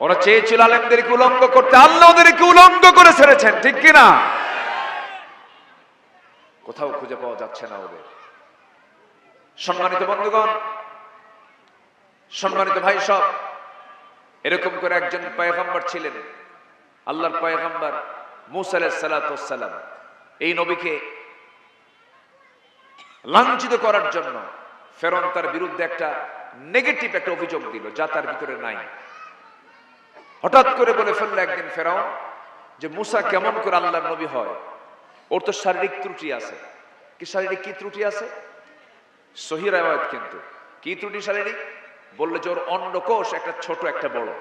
ওরা চেয়েছিল আলেমদেরকে উলঙ্গ করতে, আল্লাহ ওদেরকে উলঙ্গ করে ছেড়েছেন, ঠিক কিনা? কোথাও খুঁজে পাওয়া যাচ্ছে না ওদের। সম্মানিত বন্ধুগণ, সম্মানিত ভাই সব, এরকম করে একজন পয়গম্বর ছিলেন, আল্লাহর পয়গম্বর মুসা সালাম এই নবীকে লাঞ্ছিত করার জন্য ফেরন তার বিরুদ্ধে একটা নেগেটিভ একটা অভিযোগ দিল, যা তার ভিতরে নাই। হঠাৎ করে বলে ফেলল একদিন ফেরাও যে মুসা কেমন করে আল্লাহর নবী হয়? ওর তো শারীরিক ত্রুটি আছে। কি শারীরিক, কি ত্রুটি আছে? সহি রায়ত কিন্তু। কি ত্রুটি শারীরিক? বলল যে ওর অন্ডকোষ একটা ছোট, একটা বড়।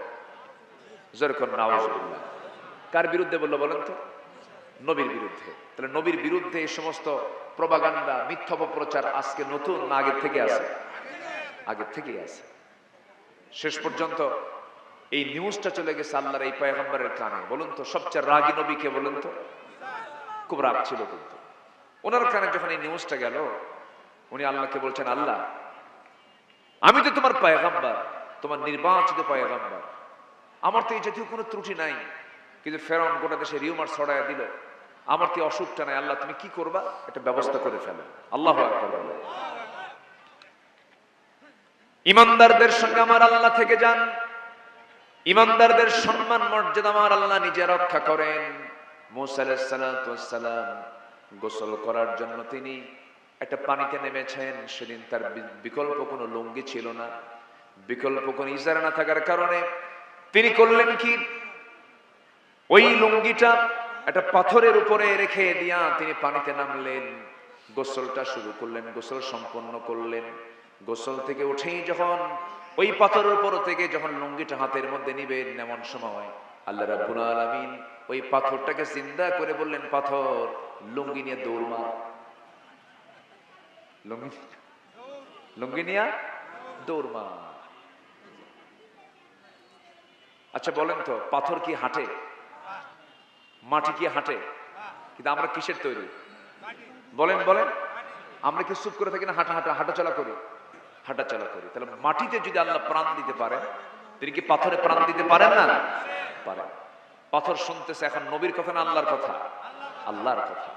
যেরকম নাওয়াজুল্লাহ কার বিরুদ্ধে বলল বলেন তো? নবীর বিরুদ্ধে। তাহলে নবীর বিরুদ্ধে এই সমস্ত প্রবাগান্ডা মিথ্যা প্রচার আজকে নতুন না আগের থেকে আছে? আগের থেকেই আছে। শেষ পর্যন্ত এই নিউজটা চলে গেছে আল্লাহর এই পয়গম্বরের কানে। বলুন তো, সবচেয়ে রাগী নবীকে বলুন তো। খুব রাগ ছিল কিন্তু। ওনার কানে যখন এই নিউজটা গেল, উনি আল্লাহকে বলছেন, আল্লাহ, আমি তো তোমার পয়গাম্বার, তোমার নির্বাচিত পয়গাম্বার। আমার তো এই জাতীয় কোনো ত্রুটি নাই। কিন্তু ফেরন গোটা দেশে রিউমার ছড়ায় দিল। আমার তো অসুখটা নাই। আল্লাহ, তুমি কি করবা? এটা ব্যবস্থা করে ফেলো। আল্লাহ ইমানদারদের সঙ্গে আমার আল্লাহ থেকে যান। ইমানদারদের সম্মান, মর্যাদা আমার আল্লাহ নিজে রক্ষা করেন। মুসালাম গোসল করার জন্য তিনি একটা পানিতে নেমেছেন। সেদিন তার বিকল্প কোনো লুঙ্গি ছিল না। বিকল্প কোনো ইজারা না থাকার কারণে তিনি করলেন কি? ওই লুঙ্গিটা একটা পাথরের উপরে রেখে দিয়া তিনি পানিতে নামলেন। গোসলটা শুরু করলেন, গোসল সম্পন্ন করলেন। গোসল থেকে উঠেই যখন ওই পাথরের উপর থেকে যখন লুঙ্গিটা হাতের মধ্যে নিবেন, এমন সময় আল্লাহ রাব্বুল আলামিন ওই পাথরটাকে জিন্দা করে বললেন, পাথর, লুঙ্গি নিয়ে দৌড় মার। লুঙ্গি লুঙ্গি নিয়ে দৌড় মার। আচ্ছা বলেন তো, পাথর কি হাঁটে? মাটি কি হাঁটে? কিন্তু আমরা কিসের তৈরি? বলেন বলেন। আমরা কি চুপ করে থাকি না হাঁটা হাঁটা হাঁটা চলা করি? হাঁটা চলা করি। তাহলে মাটিতে যদি আল্লাহ প্রাণ দিতে পারেন, তিনি কি পাথরে প্রাণ দিতে পারেন না? পারেন পাথর শুনতেছে এখন নবীর কথা না আল্লাহর কথা? আল্লাহর কথা।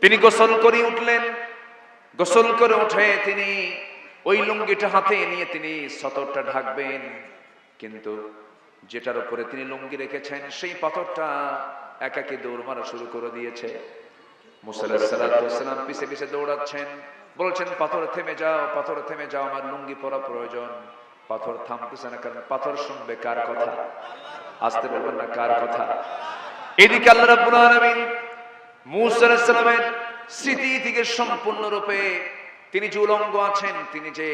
তিনি গোসল করে উঠলেন। গোসল করে উঠে তিনি ওই লুঙ্গিটা হাতে নিয়ে তিনি সতরটা ঢাকবেন। কিন্তু যেটার উপরে তিনি লুঙ্গি রেখেছেন, সেই পাথরটা একাকে দৌড় মারা শুরু করে দিয়েছে। মুসাল্লাম পিছে পিছে দৌড়াচ্ছেন। বলছেন, পাথর থেমে যাও, পাথর থেমে যাও, আমার লুঙ্গি পরা প্রয়োজন। পাথর থামতেছে না কারণ পাথর শুনবে কার কথা? আসতে না কার কথা? এদিকে আল্লাহ রাব্বুল আলামিন আলাইহিস স্মৃতি থেকে সম্পূর্ণরূপে তিনি যে উলঙ্গ আছেন, তিনি যে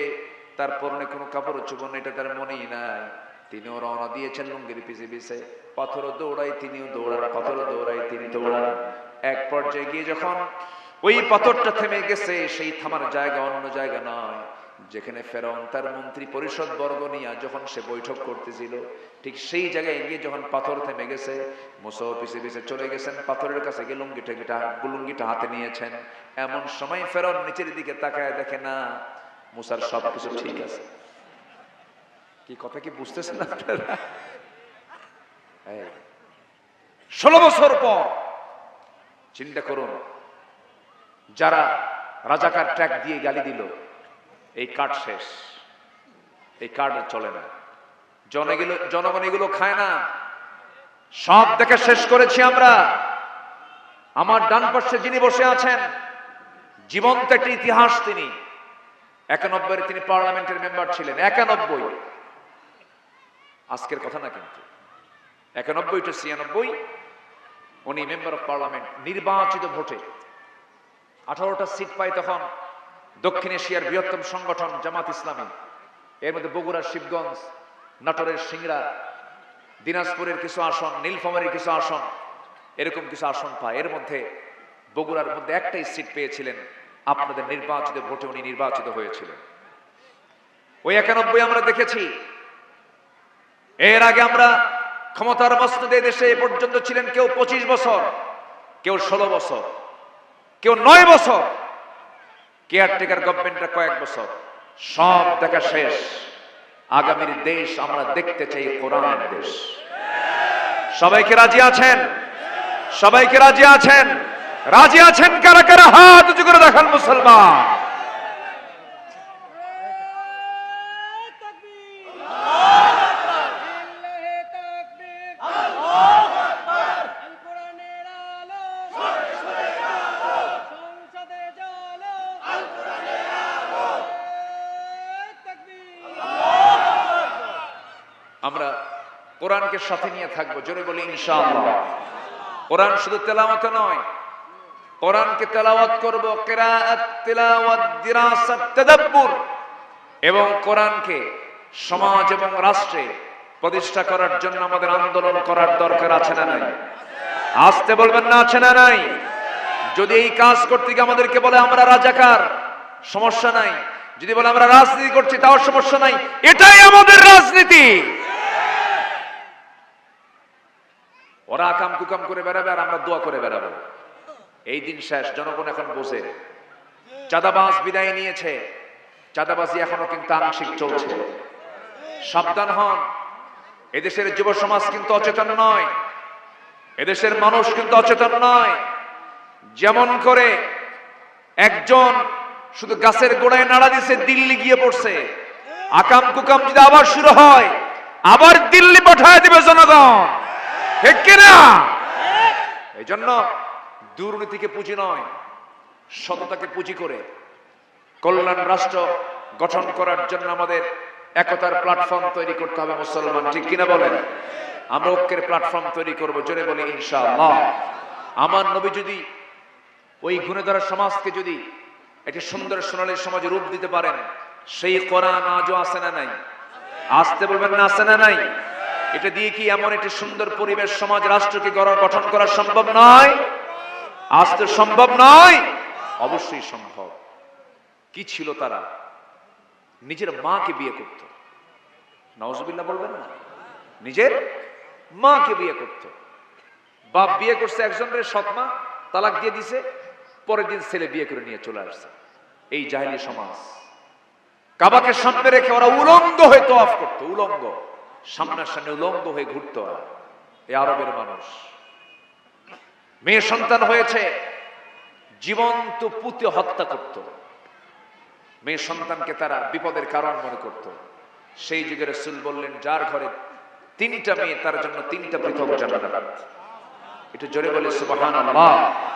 তার পরনে কোনো কাপড় চুবন এটা তার মনেই নাই। তিনিও রওনা দিয়েছেন লুঙ্গির পিছে পিছে। পাথরও দৌড়াই তিনিও দৌড়ান, পাথরও দৌড়াই তিনি দৌড়ান। এক পর্যায়ে গিয়ে যখন ওই পাথরটা থেমে গেছে, সেই থামার জায়গা অন্য জায়গা নয়। যেখানে ফেরন তার মন্ত্রী পরিষদ বর্গ নিয়ে যখন সে বৈঠক করতেছিল, ঠিক সেই জায়গায় গিয়ে যখন পাথর থেমে গেছে, মুসো পিছে পিছে চলে গেছেন, পাথরের কাছে গিয়ে লুঙ্গিটা গিটা লুঙ্গিটা হাতে নিয়েছেন। এমন সময় ফেরন নিচের দিকে তাকায় দেখে, না, মুসার সবকিছু ঠিক আছে। কি কথা কি বুঝতেছেন আপনারা? ষোলো বছর পর চিন্তা করুন। যারা রাজাকার ট্র্যাক দিয়ে গালি দিল, এই কাঠ শেষ। এই কাঠ চলে না। জনগণ এগুলো খায় না। সব দেখে শেষ করেছি আমরা। আমার ডান পাশে যিনি বসে আছেন, জীবন্ত একটি ইতিহাস তিনি। একানব্বই তিনি পার্লামেন্টের মেম্বার ছিলেন। একানব্বই। আজকের কথা না কিন্তু। একানব্বই টু ছিয়ানব্বই উনি মেম্বার অফ পার্লামেন্ট, নির্বাচিত ভোটে। আঠারোটা সিট পায় তখন দক্ষিণ এশিয়ার বৃহত্তম সংগঠন জামাত ইসলামী। এর মধ্যে বগুড়ার শিবগঞ্জ, নাটোরের সিংড়া, দিনাজপুরের কিছু আসন, নীলফামারীর কিছু আসন, এরকম কিছু আসন পায়। এর মধ্যে বগুড়ার মধ্যে একটাই সিট পেয়েছিলেন আপনাদের নির্বাচিত ভোটে উনি নির্বাচিত হয়েছিলেন। ওই একানব্বই আমরা দেখেছি। এর আগে আমরা ক্ষমতার মস্তদে দেশে এ পর্যন্ত ছিলেন কেউ পঁচিশ বছর, কেউ ষোলো বছর, কেউ নয় বছর। কেয়ারটেকার গভর্নমেন্টটা কয়েক বছর। সব দেখা শেষ। আগামীর দেশ আমরা দেখতে চাই কোরআনের দেশ। সবাইকে রাজি আছেন? সবাইকে রাজি আছেন? রাজি আছেন কারা কারা? হাত করে দেখান মুসলমান। কোরআনকে সাথে নিয়ে থাকব, জোরে বলি ইনশাআল্লাহ। কোরআন শুধু তেলাওয়াতে নয়, কোরআনকে তেলাওয়াত করব তিলাওয়াত এবং কোরআনকে সমাজ এবং রাষ্ট্রে প্রতিষ্ঠা করার জন্য আমাদের আন্দোলন করার দরকার আছে না নাই? আসতে বলবেন না আছে না নাই? যদি এই কাজ করতে গিয়ে আমাদেরকে বলে আমরা রাজাকার, সমস্যা নাই। যদি বলে আমরা রাজনীতি করছি, তাও সমস্যা নাই। এটাই আমাদের রাজনীতি। ওরা আকাম কুকাম করে বেড়াবে আর আমরা দোয়া করে বেড়াবো। এই দিন শেষ, জনগণ এখন বসে চাঁদাবাজ বিদায় নিয়েছে। চাঁদাবাজি এখনও কিন্তু আংশিক চলছে। সাবধান হন। এদেশের যুব সমাজ কিন্তু অচেতন নয়। এদেশের মানুষ কিন্তু অচেতন নয়। যেমন করে একজন শুধু গাছের গোড়ায় নাড়া দিছে, দিল্লি গিয়ে পড়ছে। আকাম কুকাম যদি আবার শুরু হয়, আবার দিল্লি পাঠায় দিবে জনগণ। ঠিক কিনা? এই জন্য দুর্নীতিকে পুঁজি নয় সততাকে পুঁজি করে কল্যাণ রাষ্ট্র গঠন করার জন্য আমাদের একতার প্ল্যাটফর্ম তৈরি করতে হবে মুসলমান ঠিক কিনা বলেন? আমরা ঐক্যের প্ল্যাটফর্ম তৈরি করব জোরে বলি ইনশাআল্লাহ। আমার নবী যদি ওই গুণে ধরা সমাজকে যদি একটি সুন্দর সোনালী সমাজে রূপ দিতে পারেন সেই কোরআন আজও আসে না নাই? আসতে বলবেন না আসে না নাই? এটা দিয়ে কি এমন একটি সুন্দর পরিবেশ সমাজ রাষ্ট্রকে গঠন করা সম্ভব নয়? আসতে সম্ভব নয়। অবশ্যই সম্ভব। কি ছিল তারা? নিজের মাকে বিয়ে করত। নওয়াজবিল্লাহ বলবেন না। নিজের মাকে বিয়ে করত। বাপ বিয়ে করছে একজনের সৎমা, তালাক দিয়ে দিছে, পরের দিন ছেলে বিয়ে করে নিয়ে চলে আসছে। এই জাহিলি সমাজ। কাবাকে সামনে রেখে ওরা উলঙ্গ হয়ে তোয়াফ করতো, উলঙ্গ। সামনার সামনে উলঙ্গ হয়ে ঘুরতো এই আরবের মানুষ। মেয়ে সন্তান হয়েছে, জীবন্ত পুঁতে হত্যা করত। মেয়ে সন্তানকে তারা বিপদের কারণ মনে করত। সেই যুগে রসুল বললেন, যার ঘরে তিনটা মেয়ে, তার জন্য তিনটা পৃথক জান্নাত। একটু জোরে বলে, সুবহানাল্লাহ।